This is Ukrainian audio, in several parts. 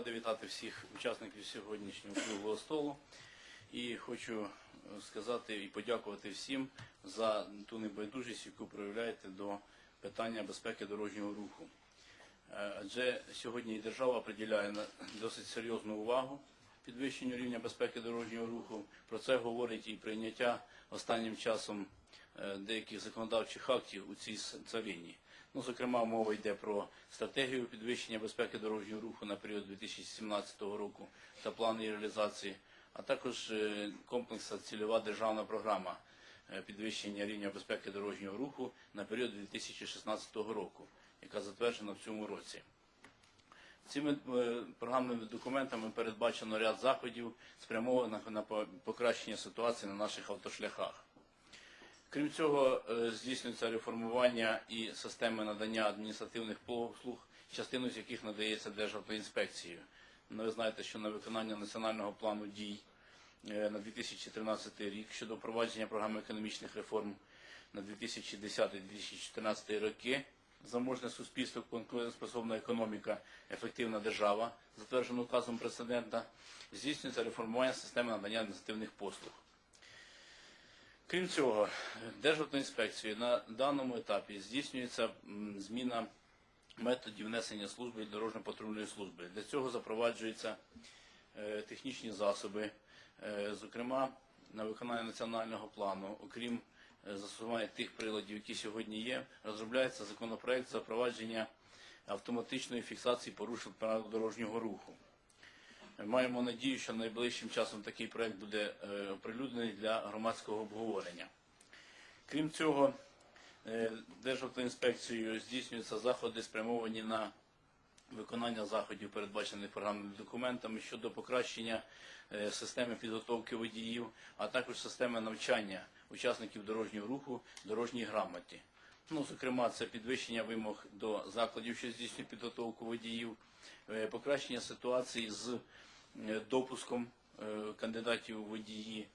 радий вітати всіх учасників сьогоднішнього круглого столу. І хочу е, сказати і подякувати всім за ту небайдужість, яку проявляєте до питання безпеки дорожнього руху. Е, Адже сьогодні держава приділяє досить серйозну увагу підвищенню рівня безпеки дорожнього руху. Про це говорить і прийняття останнім часом е, деяких законодавчих актів у цій царині. Ну, зокрема, мова йде про стратегію підвищення безпеки дорожнього руху на період 2017 року та план її реалізації, а також е, комплексна цільова державна програма е, підвищення рівня безпеки дорожнього руху на період 2016 року, яка затверджена в цьому році. Цими е, програмними документами передбачено ряд заходів, спрямованих на покращення ситуації на наших автошляхах. Крім цього, е, здійснюється реформування і системи надання адміністративних послуг, частину з яких надається Державтоінспекцією. Ну, ви знаєте, що на виконання національного плану дій е, на 2013 рік щодо впровадження програми економічних реформ на 2010-2014 роки заможне суспільство, конкурентоспособна економіка, ефективна держава, затверджено указом президента, здійснюється реформування системи надання адміністративних послуг. Крім цього, Державтоінспекцією на даному етапі здійснюється зміна методів несення служби дорожньо-патрульної служби. Для цього запроваджуються е, технічні засоби, е, зокрема на виконання національного плану, окрім е, застосування тих приладів, які сьогодні є, розробляється законопроект запровадження автоматичної фіксації порушень правил дорожнього руху. Маємо надію, що найближчим часом такий проект буде е, оприлюднений для громадського обговорення. Крім цього, е, Державтоінспекцією здійснюються заходи, спрямовані на виконання заходів, передбачених програмними документами щодо покращення е, системи підготовки водіїв, а також системи навчання учасників дорожнього руху дорожній грамоті. Ну, зокрема, це підвищення вимог до закладів, що здійснюють підготовку водіїв, е, покращення ситуації з е, допуском е, кандидатів у водії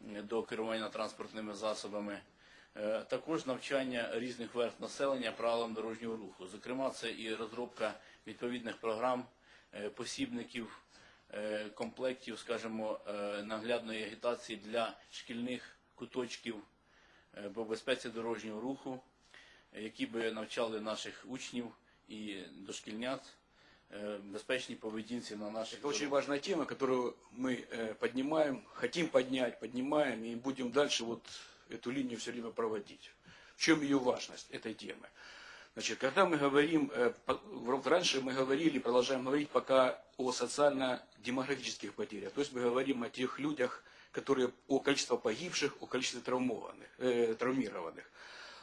до керування транспортними засобами. Також навчання різних верств населення правилам дорожнього руху. Зокрема, це і розробка відповідних програм, посібників, комплектів, скажімо, наглядної агітації для шкільних куточків по безпеці дорожнього руху, які би навчали наших учнів і дошкільнят е, безпечній поведінці на наших Это очень дорогах. важная тема, которую мы э, поднимаем, хотим поднять, поднимаем и будем дальше вот эту линию все время проводить. В чем ее важность этой темы? Значит, когда мы говорим, э, по- вот раньше мы говорили, продолжаем говорить пока о социально-демографических потерях. То есть мы говорим о тех людях, которые, о количестве погибших, о количестве травмованных, э, травмированных.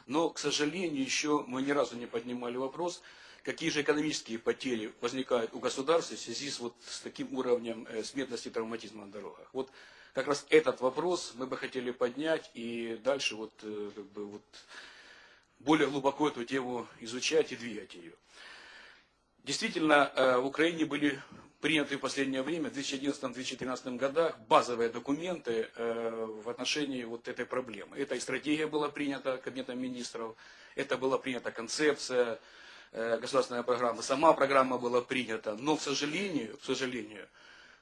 Но, к сожалению, еще мы ни разу не поднимали вопрос, какие же экономические потери возникают у государства в связи с, вот, с таким уровнем э, смертности и травматизма на дорогах. Вот как раз этот вопрос мы бы хотели поднять и дальше вот, э, как бы, вот, более глубоко эту тему изучать и двигать ее. Действительно, э, в Украине были приняты в последнее время, в 2011-2013 годах, базовые документы э, в отношении вот этой проблемы. Это и стратегия была принята Кабинетом министров, это была принята концепция, э, государственная программа, сама программа была принята, но, к сожалению, к сожалению,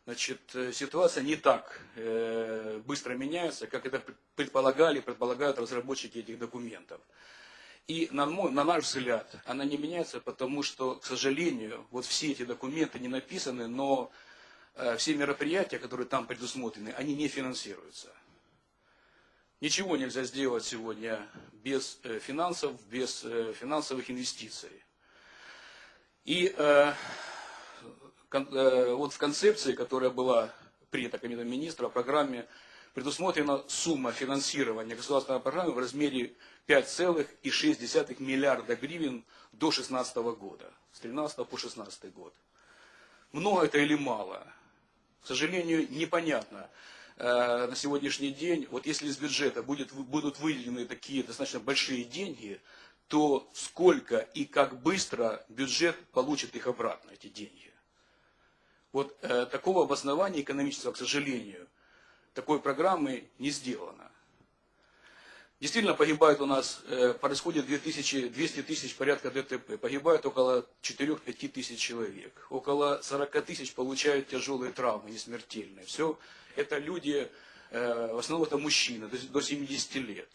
значит, э, ситуация не так быстро меняется, как это предполагали, предполагают разработчики этих документов. И на, мой, на наш взгляд, она не меняется, потому что, к сожалению, вот все эти документы не написаны, но э, все мероприятия, которые там предусмотрены, они не финансируются. Ничего нельзя сделать сегодня без э, финансов, без э, финансовых инвестиций. И э, кон- э, вот в концепции, которая была принята Комитетом министра, в программе предусмотрена сумма финансирования государственной программы в размере 5,6 миллиарда гривен до 2016 года, с 13 по 2016 год. Много это или мало? К сожалению, непонятно э, на сегодняшний день. Вот если из бюджета будет, будут выделены такие достаточно большие деньги, то сколько и как быстро бюджет получит их обратно, эти деньги? Вот э, такого обоснования экономического, к сожалению, такой программы не сделано. Действительно погибает у нас, э, происходит 2000, 200 тысяч порядка ДТП, погибает около 4-5 тысяч человек, около 40 тысяч получают тяжелые травмы, не смертельные. Все это люди, э, в основном это мужчины, до 70 лет.